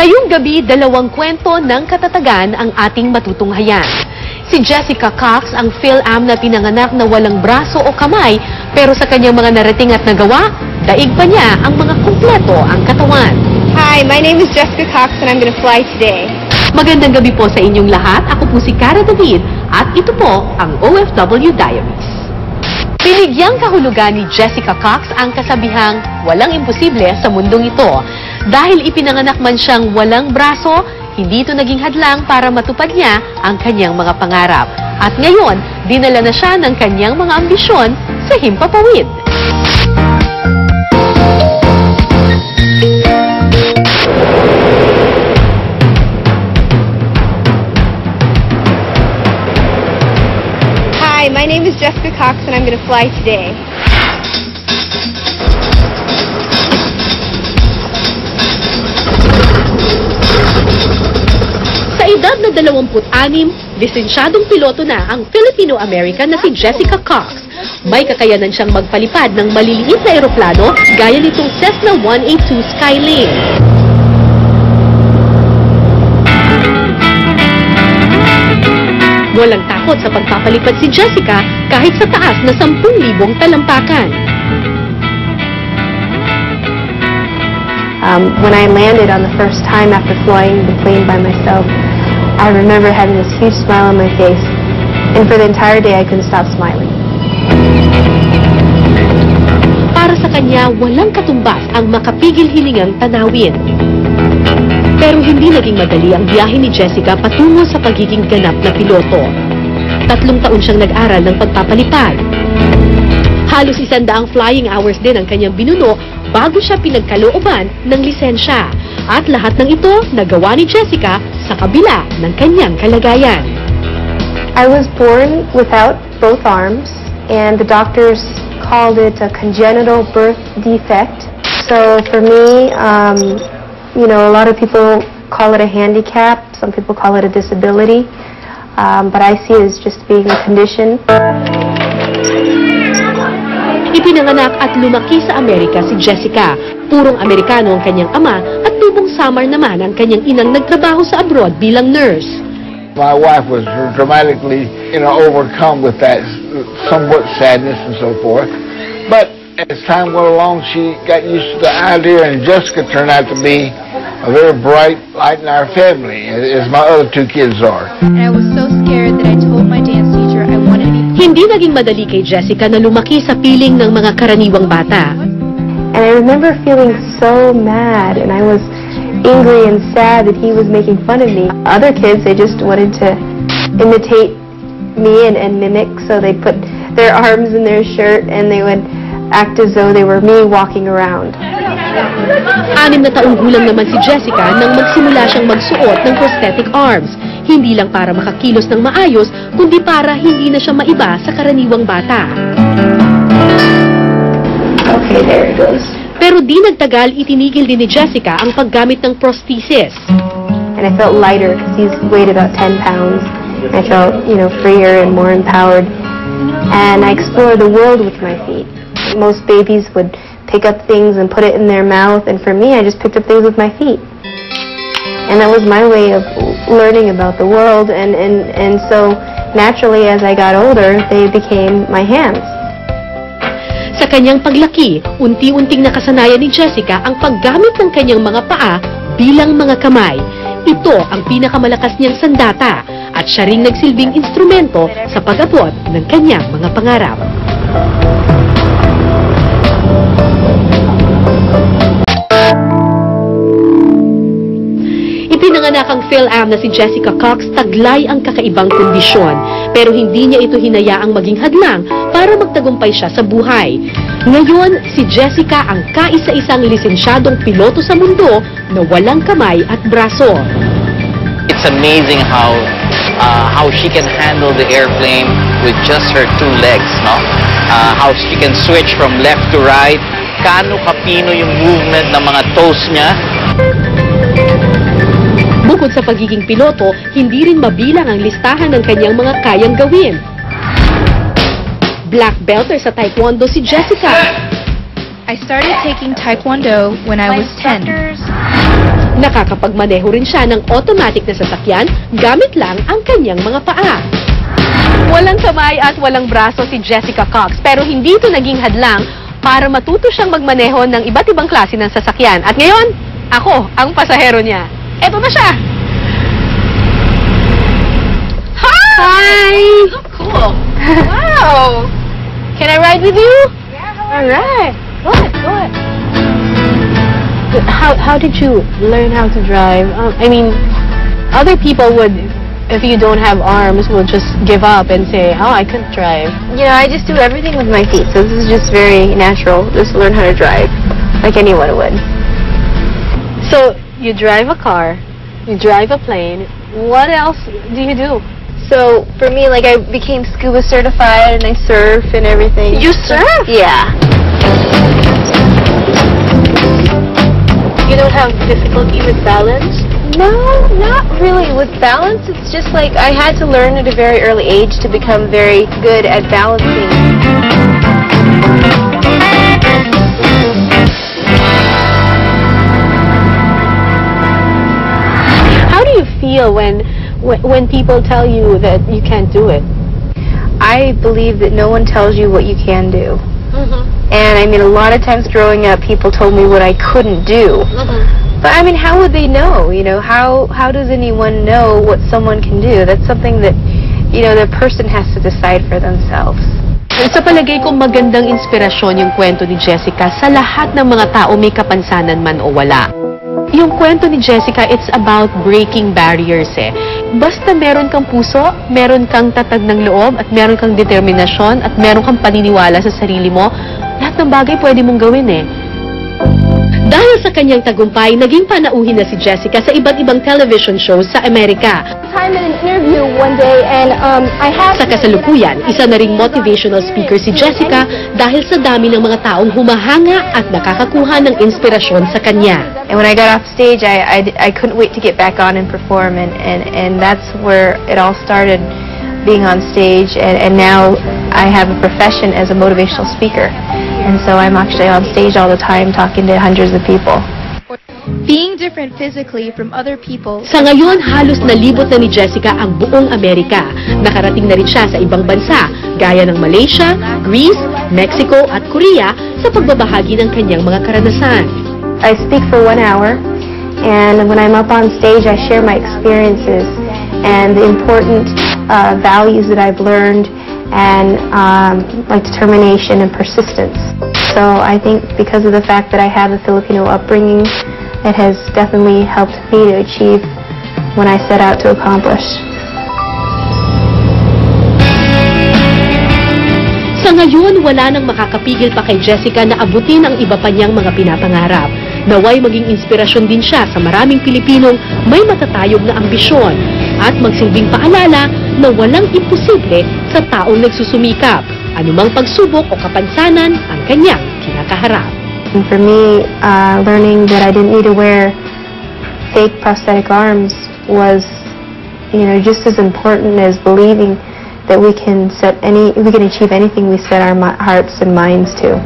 Ngayong gabi, dalawang kwento ng katatagan ang ating matutunghayan. Si Jessica Cox ang Phil-Am na pinanganak na walang braso o kamay, pero sa kanyang mga narating at nagawa, daig pa niya ang mga kumpleto ang katawan. Hi, my name is Jessica Cox and I'm to fly today. Magandang gabi po sa inyong lahat. Ako po si Cara David at ito po ang OFW Diaries. Binigyang kahulugan ni Jessica Cox ang kasabihang walang imposible sa mundong ito. Dahil ipinanganak man siyang walang braso, hindi ito naging hadlang para matupad niya ang kanyang mga pangarap. At ngayon, dinala na siya ng kanyang mga ambisyon sa Himpapawid. Hi, my name is Jessica Cox and I'm going to fly today. Edad na 26, lisensyadong piloto na ang Filipino-American na si Jessica Cox. May kakayanan siyang magpalipad ng maliliit na eroplano gaya nitong Cessna 182 Skylane. Walang takot sa pagpapalipad si Jessica kahit sa taas na 10,000 talampakan. Um, when I landed on the first time after flying the plane by myself, I remember having this huge smile on my face, and for the entire day I couldn't stop smiling. Para sa kanya, walang katumbas ang makapigil hiningang tanawin. Pero hindi naging madali ang biyahe ni Jessica patungo sa pagiging ganap na piloto. Tatlong taon siyang nag-aral ng pagpapalipad. Halos isandaang flying hours din ang kanyang binuno bago siya pinagkalooban ng lisensya. At lahat ng ito nagawa ni Jessica sa kabila ng kanyang kalagayan. I was born without both arms, and the doctors called it a congenital birth defect. So for me, um, you know, a lot of people call it a handicap, some people call it a disability, um, but I see it as just being a condition. Ipinanganak at lumaki sa Amerika si Jessica. Purong Amerikano ang kanyang ama at tubong Samar naman ang kanyang inang nagtrabaho sa abroad bilang nurse. My wife was dramatically, you know, overcome with that somewhat sadness and so forth. But as time went along, she got used to the idea, and Jessica turned out to be a very bright light in our family, as my other two kids are. and I was so scared that I told my dance teacher Hindi naging madali kay Jessica na lumaki sa piling ng mga karaniwang bata. And I remember feeling so mad, and I was angry and sad that he was making fun of me. Other kids, they just wanted to imitate me and, and mimic, so they put their arms in their shirt and they would act as though they were me walking around. Anim na taong gulang naman si Jessica nang magsimula siyang magsuot ng prosthetic arms. Hindi lang para makakilos ng maayos, kundi para hindi na siya maiba sa karaniwang bata. Okay, there it goes. Pero di nagtagal, itinigil din ni Jessica ang paggamit ng prosthesis. And I felt lighter because he's weighed about 10 pounds. I felt, you know, freer and more empowered. And I explored the world with my feet. Most babies would pick up things and put it in their mouth, and for me, I just picked up things with my feet. And that was my way of learning about the world, and, and, and so naturally, as I got older, they became my hands. Sa kanyang paglaki, unti-unting nakasanayan ni Jessica ang paggamit ng kanyang mga paa bilang mga kamay. Ito ang pinakamalakas niyang sandata at siya ring nagsilbing instrumento sa pag-abot ng kanyang mga pangarap. Ipinanganak ang Phil-Am na si Jessica Cox taglay ang kakaibang kondisyon pero hindi niya ito hinayaang maging hadlang para magtagumpay siya sa buhay. Ngayon, si Jessica ang kaisa-isang lisensyadong piloto sa mundo na walang kamay at braso. It's amazing how uh, how she can handle the airplane with just her two legs, no? Uh, how she can switch from left to right. Kano kapino yung movement ng mga toes niya. Bukod sa pagiging piloto, hindi rin mabilang ang listahan ng kanyang mga kayang gawin. Black belter sa Taekwondo si Jessica. I started taking Taekwondo when I was 10. Nakakapagmaneho rin siya ng automatic na sasakyan gamit lang ang kanyang mga paa. Walang kamay at walang braso si Jessica Cox pero hindi ito naging hadlang para matuto siyang magmaneho ng iba't ibang klase ng sasakyan. At ngayon, ako ang pasahero niya. Eto na siya! Hi! Cool! Wow! Can I ride with you? Yeah, All right. Good, good. How, how did you learn how to drive? Um, I mean, other people would, if you don't have arms, will just give up and say, oh, I couldn't drive. You know, I just do everything with my feet, so this is just very natural. Just learn how to drive, like anyone would. So, you drive a car, you drive a plane. What else do you do? So for me, like I became scuba certified and I surf and everything. You surf? Yeah. You don't have difficulty with balance? No, not really. With balance, it's just like I had to learn at a very early age to become very good at balancing. Feel when, when when people tell you that you can't do it? I believe that no one tells you what you can do. Mm -hmm. And I mean, a lot of times growing up, people told me what I couldn't do. Mm -hmm. But I mean, how would they know? You know, how how does anyone know what someone can do? That's something that, you know, the person has to decide for themselves. Sa palagay ko magandang inspirasyon yung kwento ni Jessica sa lahat ng mga tao may kapansanan man o wala. Yung kwento ni Jessica, it's about breaking barriers eh. Basta meron kang puso, meron kang tatag ng loob, at meron kang determinasyon, at meron kang paniniwala sa sarili mo, lahat ng bagay pwede mong gawin eh. Dahil sa kanyang tagumpay, naging panauhin na si Jessica sa iba't ibang television shows sa Amerika. I'm in an interview one day and um, I Sa kasalukuyan, isa na ring motivational speaker si Jessica dahil sa dami ng mga taong humahanga at nakakakuha ng inspirasyon sa kanya. And when I got off stage, I, I, I couldn't wait to get back on and perform, and, and, and that's where it all started, being on stage, and, and now I have a profession as a motivational speaker. And so I'm actually on stage all the time talking to hundreds of people. Being different physically from other people Sa ngayon, halos nalibot na ni Jessica ang buong Amerika. Nakarating na rin siya sa ibang bansa, gaya ng Malaysia, Greece, Mexico at Korea sa pagbabahagi ng kanyang mga karanasan. I speak for one hour, and when I'm up on stage, I share my experiences and the important uh, values that I've learned and um, like determination and persistence. So I think because of the fact that I have a Filipino upbringing, it has definitely helped me to achieve what I set out to accomplish. Sa ngayon, wala nang makakapigil pa kay Jessica na abutin ang iba pa niyang mga pinapangarap. Naway maging inspirasyon din siya sa maraming Pilipinong may matatayog na ambisyon at magsilbing paalala na walang imposible sa taong nagsusumikap. Anumang pagsubok o kapansanan ang kanyang kinakaharap. And for me, uh, learning that I didn't need to wear fake prosthetic arms was, you know, just as important as believing that we can set any, we can achieve anything we set our hearts and minds to.